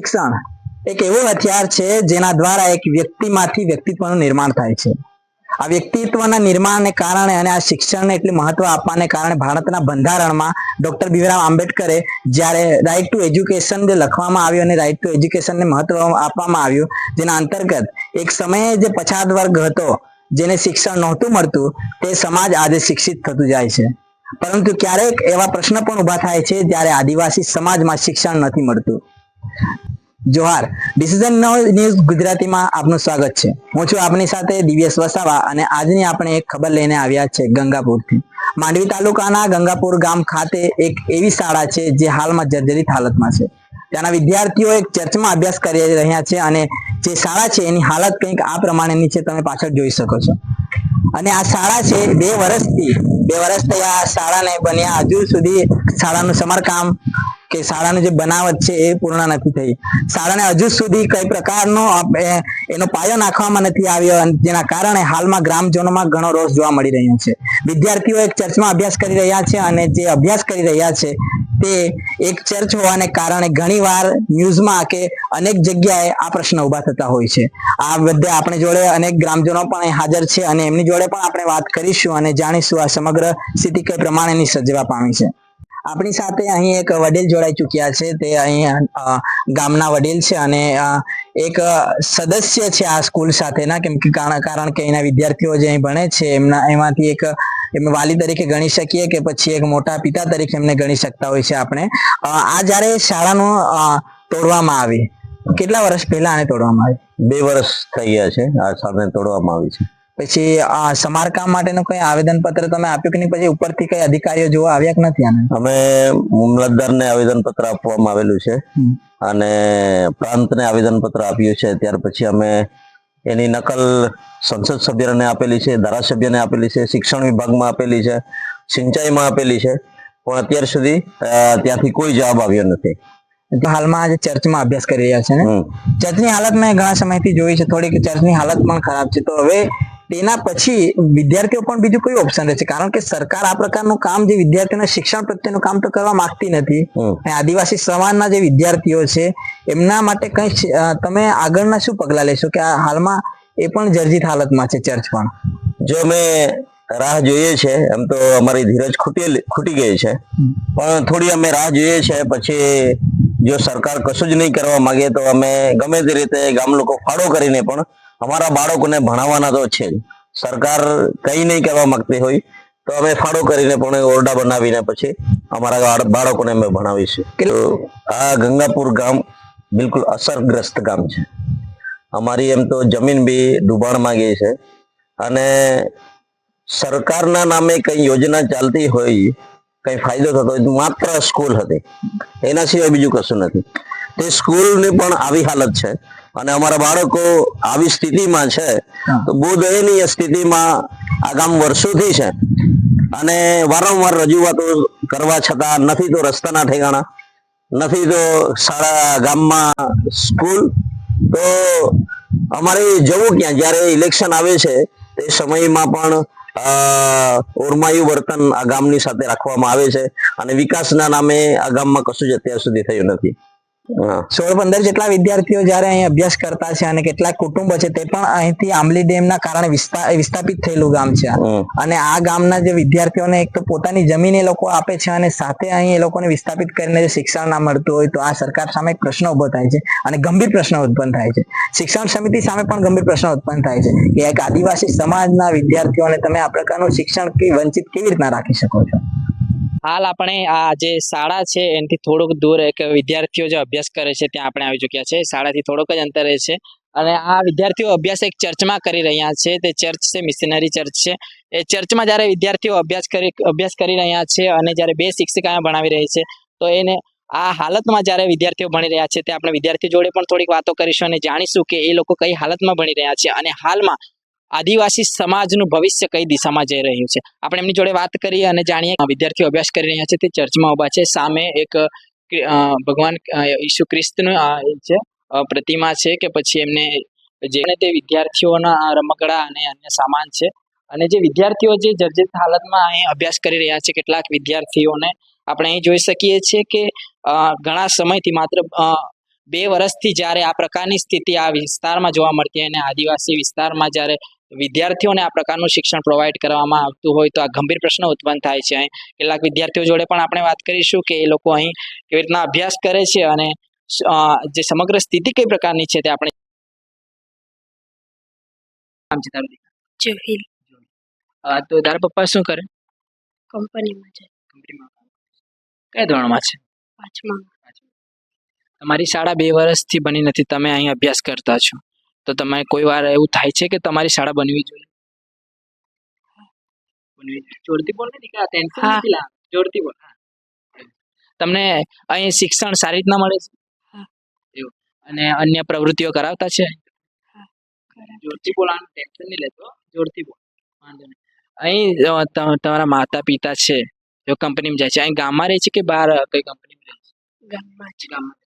શિક્ષણ એક એવું હથિયાર છે જેના દ્વારા એક વ્યક્તિમાંથી વ્યક્તિત્વનું નિર્માણ થાય છે. આ વ્યક્તિત્વના નિર્માણને કારણે અને આ શિક્ષણને એટલું મહત્વ આપવાને કારણે ભારતના બંધારણમાં ડોક્ટર ભીમરાવ આંબેડકરે જ્યારે રાઇટ ટુ એજ્યુકેશન જે લખવામાં આવ્યું અને રાઇટ ટુ એજ્યુકેશનને મહત્વ આપવામાં આવ્યું, જેના અંતર્ગત એક સમયે જે પછાત વર્ગ હતો, જેને શિક્ષણ નહોતું મળતું, તે સમાજ આજે શિક્ષિત થતું જાય છે. પરંતુ ક્યારેક એવા પ્રશ્ન પણ ઊભા થાય છે જ્યારે આદિવાસી સમાજમાં શિક્ષણ નથી મળતું. જોહાર ડિસિઝન ન્યૂઝ ગુજરાતીમાં આપનું સ્વાગત છે. હું છું આપની સાથે દિવ્યેશ વસાવા અને આજની આપણે એક ખબર લઈને આવ્યા છે ગંગાપુરથી. માંડવી તાલુકાના ગંગાપુર ગામ ખાતે એક એવી શાળા છે જે હાલમાં જર્જરિત હાલતમાં છે. ત્યાંના વિદ્યાર્થીઓ એક ચર્ચમાં અભ્યાસ કરી રહ્યા છે અને જે શાળા છે એની હાલત કંઈક આ પ્રમાણેની છે, તમે પાછળ જોઈ શકો છો. અને આ શાળા છે બે વર્ષથી, બે વર્ષ થયા શાળાને બન્યા. હજુ સુધી શાળાનું સમારકામ કે શાળાનું જે બનાવટ છે એ પૂર્ણ નથી થઈ. શાળાને હજુ સુધી કઈ પ્રકારનો એનો પાયો નાખવામાં નથી આવ્યો જેના કારણે હાલમાં ગ્રામજનોમાં ઘણો રોષ જોવા મળી રહ્યો છે. વિદ્યાર્થીઓ એક ચર્ચમાં અભ્યાસ કરી રહ્યા છે અને જે અભ્યાસ કરી રહ્યા છે તે એક ચર્ચ હોવાને કારણે ઘણીવાર ન્યૂઝમાં કે અનેક જગ્યાએ આ પ્રશ્ન ઊભા થતા હોય છે. આ બધે આપણે જોડે અનેક ગ્રામજનો પણ હાજર છે અને એમની જોડે પણ આપણે વાત કરીશું અને જાણીશું આ સમગ્ર સ્થિતિ કઈ પ્રમાણેની સર્જવા પામી છે. આપણી સાથે અહીં એક વડીલ જોડાઈ ચુક્યા છે. તે અહીં ગામના વડીલ છે અને એક સદસ્ય છે આ સ્કૂલ સાથેના. કેમ કે કારણ કે એના વિદ્યાર્થીઓ જે અહીં ભણે છે, એમના, એમાંથી એક, એમ વાલી તરીકે ગણી શકીએ કે પછી એક મોટા પિતા તરીકે એમને ગણી શકતા હોય છે આપણે. આ જ્યારે શાળાનું તોડવામાં આવી. કેટલા વર્ષ પહેલા આને તોડવામાં આવી? બે વર્ષ થઈ ગયા છે આ શાળાને તોડવામાં આવી છે. પછી આ સમારકામ માટેનું કઈ આવેદન પત્ર તમે આપ્યું કે નહીં? પછી ઉપરથી કઈ અધિકારીઓ જોવા આવ્યા કે નથી આને? અમે મામલતદારને આવેદન પત્ર આપવામાં આવેલું છે. અને અને પ્રાંતને આવેદન પત્ર આપ્યું છે. ત્યાર પછી અમે એની નકલ સંસદ સભ્યને આપેલી છે ધારાસભ્યને આપેલી છે શિક્ષણ વિભાગમાં આપેલી છે સિંચાઈમાં આપેલી છે. પણ અત્યાર સુધી ત્યાંથી કોઈ જવાબ આવ્યો નથી. હાલમાં આજે ચર્ચમાં અભ્યાસ કરી રહ્યા છે ને. ચર્ચની હાલત મેં ઘણા સમયથી જોઈ છે. થોડીક ચર્ચની હાલત પણ ખરાબ છે. તો હવે તેના પછી વિદ્યાર્થીઓ પણ બીજું કયું ઓપ્શન રહેશે. કારણ કે સરકાર આ પ્રકારનું કામ જે વિદ્યાર્થીઓના શિક્ષણ પ્રત્યેનું કામ તો કરવા માંગતી નથી. આદિવાસી સમાજના જે વિદ્યાર્થીઓ છે એમના માટે કઈ તમે આગળના શું પગલા લેશો? કે આ હાલમાં એ પણ જર્જિત હાલતમાં છે ચર્ચ પણ. જો અમે રાહ જોઈએ છે એમ તો અમારી ધીરજ ખૂટી ખૂટી ગઈ છે. પણ થોડી અમે રાહ જોઈએ છે પછી જો સરકાર કશું જ નહીં કરવા માંગે તો અમે ગમે તે રીતે ગામ લોકો ફાળો કરીને પણ અમારા બાળકોને ભણાવવાના તો છે સરકાર કઈ નહીં કરવા માંગતી હોય તો અમે ફાળો કરીને પણ ઓરડા બનાવીને પછી અમારા બાળકોને અમે ભણાવીશું. આ ગંગાપુર ગામ બિલકુલ અસરગ્રસ્ત ગામ છે. અમારી એમ તો જમીન બી ડૂબાણમાં ગઈ છે. અને સરકારના નામે કઈ યોજના ચાલતી હોય, કઈ ફાયદો થતો હોય માત્ર સ્કૂલ હતી. એના સિવાય બીજું કશું નથી. તે સ્કૂલની પણ આવી હાલત છે. અને અમારા બાળકો આવી સ્થિતિમાં છે. તો બહુ દયનીય સ્થિતિમાં આ ગામ વર્ષોથી છે. અને વારંવાર રજૂઆતો કરવા છતાં નથી તો રસ્તાના ઠેકાણા નથી તો શાળા ગામમાં સ્કૂલ. તો અમારે જવું ક્યાં? જ્યારે ઇલેક્શન આવે છે તે સમયમાં પણ ઓરમાયું વર્તન આ ગામની સાથે રાખવામાં આવે છે. અને વિકાસના નામે આ ગામમાં કશું જ અત્યાર સુધી થયું નથી. સોળ પંદર જેટલા વિદ્યાર્થીઓ જયારે અહીં અભ્યાસ કરતા છે અને કેટલાક કુટુંબો છે તે પણ અહીંથી આંબલી ડેમના કારણે વિસ્થાપિત થયેલું ગામ છે. અને આ ગામના જે વિદ્યાર્થીઓને એક તો પોતાની જમીન એ લોકો આપે છે અને સાથે અહીં એ લોકોને વિસ્થાપિત કરીને જો શિક્ષણ ના મળતું હોય તો આ સરકાર સામે પ્રશ્ન ઊભો થાય છે અને ગંભીર પ્રશ્ન ઉત્પન્ન થાય છે. શિક્ષણ સમિતિ સામે પણ ગંભીર પ્રશ્ન ઉત્પન્ન થાય છે કે એક આદિવાસી સમાજના વિદ્યાર્થીઓને તમે આ પ્રકારનું શિક્ષણ વંચિત કેવી રીતના રાખી શકો છો? હાલ આપણે આ જે શાળા છે, એનાથી થોડુંક દૂર એક વિદ્યાર્થીઓ જે અભ્યાસ કરે છે, ત્યાં આપણે આવી ચૂક્યા છે. શાળાથી થોડોક જ અંતરે છે. અને આ વિદ્યાર્થીઓ અભ્યાસ એક ચર્ચમાં કરી રહ્યા છે. તે ચર્ચ છે, મિશનરી ચર્ચ છે. એ ચર્ચમાં જ્યારે વિદ્યાર્થીઓ અભ્યાસ કરી અભ્યાસ કરી રહ્યા છે અને જ્યારે બે શિક્ષિકાઓ ભણાવી રહી છે, તો એને આ હાલતમાં જ્યારે વિદ્યાર્થીઓ ભણી રહ્યા છે, તે આપણે વિદ્યાર્થીઓ જોડે પણ થોડીક વાતો કરીશું અને જાણીશું કે એ લોકો કઈ હાલતમાં ભણી રહ્યા છે. અને હાલમાં આદિવાસી સમાજનું ભવિષ્ય કઈ દિશામાં જઈ રહ્યું છે? આપણે એમની જોડે વાત કરીએ અને જાણીએ વિદ્યાર્થીઓ અભ્યાસ કરી રહ્યા છે. તે ચર્ચમાં ઊભા છે. સામે એક ભગવાન ઈસુ ખ્રિસ્તનું છે પ્રતિમા છે કે પછી એમને જેને તે વિદ્યાર્થીઓના રમકડા અને અન્ય સામાન છે. અને જે વિદ્યાર્થીઓ જે જર્જરિત હાલતમાં અહીં અભ્યાસ કરી રહ્યા છે, કેટલાક વિદ્યાર્થીઓને આપણે અહીં જોઈ શકીએ છીએ કે ઘણા સમયથી માત્ર બે વર્ષથી જ્યારે આ પ્રકારની સ્થિતિ આ વિસ્તારમાં જોવા મળતી અને આદિવાસી વિસ્તારમાં જ્યારે વિદ્યાર્થીઓને આ પ્રકારનું શિક્ષણ પ્રોવાઈડ કરવામાં આવતું હોય તો આ ગંભીર પ્રશ્ન ઉત્પન્ન થાય છે. અહીં કેટલાક વિદ્યાર્થીઓ જોડે પણ આપણે વાત કરીશું કે એ લોકો અહીં કેવી રીતના અભ્યાસ કરે છે અને જે સમગ્ર સ્થિતિ કઈ પ્રકારની છે તે આપણે તો તારા પપ્પા શું કરે? કંપનીમાં છે. કંપનીમાં કયા ધોરણમાં છે? પાંચમા. તમારી શાળા બે વર્ષથી બની નથી તમે અહીં અભ્યાસ કરતા છો. તો તમે કોઈ વાર એવું થાય છે કે તમારી શાળા બનવી જોઈએ. જોરથી બોલ ને દીકરા ટેન્શન નથી લા જોરથી બોલ. તમને અહીં શિક્ષણ સારી રીતના મળે છે? અને અન્ય પ્રવૃત્તિઓ કરાવતા છે? જોરથી બોલવાનું ટેન્શન નહીં લેતો જોરથી બોલ. વાંધો નહીં. અહીં તમારા માતા પિતા છે. જો કંપનીમાં જાય છે. અહીં ગામમાં રહે છે કે બહાર કઈ કંપનીમાં રહે છે? ગામમાં ગામમાં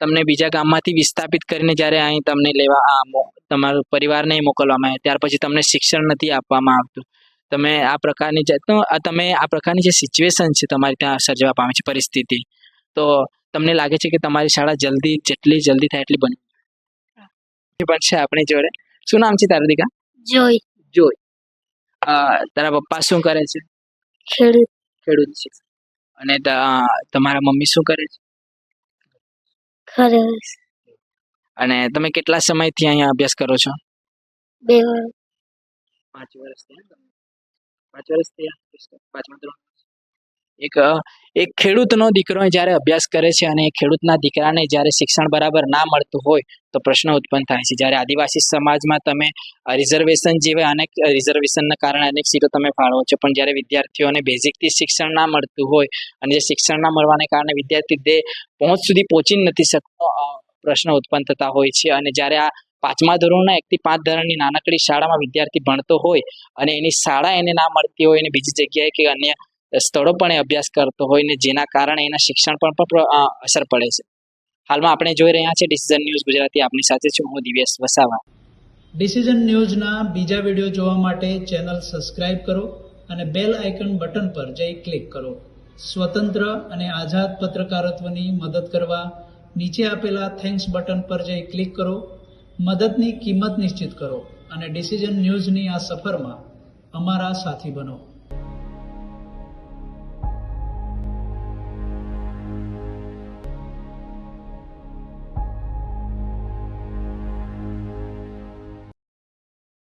તમને બીજા ગામમાંથી વિસ્થાપિત કરીને જ્યારે અહીં તમને લેવા આ મો- તમારો પરિવારને મોકલવામાં આવે ત્યાર પછી તમને શિક્ષણ નથી આપવામાં આવતું. તમે આ પ્રકારની તમે આ પ્રકારની જે સિચ્યુએશન છે તમારી ત્યાં સર્જવા પામે છે પરિસ્થિતિ તો તમને લાગે છે કે તમારી શાળા જલ્દી જેટલી જલ્દી થાય એટલી બની. પણ છે આપણી જોડે. શું નામ છે તારું દીકા જોઈ. જોઈ. તારા પપ્પા શું કરે છે? ખેડૂત. ખેડૂત છે. અને તમારા મમ્મી શું કરે છે? ખરસ અને તમે કેટલા સમયથી અહીંયા અભ્યાસ કરો છો બે વર્ષ પાંચ વર્ષ થયા પાંચ વર્ષ થયા પાંચમા ધોરણ એક એક ખેડૂતનો દીકરો જ્યારે અભ્યાસ કરે છે અને ખેડૂતના દીકરાને જ્યારે શિક્ષણ બરાબર ના મળતું હોય તો પ્રશ્ન ઉત્પન્ન થાય છે. જ્યારે આદિવાસી સમાજમાં તમે રિઝર્વેશન જેવા અનેક રિઝર્વેશનના કારણે અનેક સીટો તમે ફાળવો છો, પણ જ્યારે વિદ્યાર્થીઓને બેઝિકથી શિક્ષણ ના મળતું હોય અને જે શિક્ષણ ના મળવાને કારણે વિદ્યાર્થી તે પહોંચ સુધી પહોંચી નથી શકતો પ્રશ્ન ઉત્પન્ન થતા હોય છે. અને જ્યારે આ પાંચમા ધોરણના એકથી પાંચ ધોરણની નાનકડી શાળામાં વિદ્યાર્થી ભણતો હોય અને એની શાળા એને ના મળતી હોય અને બીજી જગ્યાએ કે અન્ય સ્થળો પણ અભ્યાસ કરતો હોય ને જેના કારણે એના શિક્ષણ પર પણ અસર પડે છે. હાલમાં આપણે જોઈ રહ્યા છે ડિસિઝન ન્યૂઝ ગુજરાતી આપની સાથે છું. હું દિવ્યેશ વસાવા. ડિસિઝન ન્યૂઝના બીજા વીડિયો જોવા માટે ચેનલ સબસ્ક્રાઇબ કરો અને બેલ આઇકન બટન પર જઈ ક્લિક કરો. સ્વતંત્ર અને આઝાદ પત્રકારત્વની મદદ કરવા નીચે આપેલા થેન્ક્સ બટન પર જઈ ક્લિક કરો. મદદની કિંમત નિશ્ચિત કરો અને ડિસિઝન ન્યૂઝની આ સફરમાં અમારા સાથી બનો.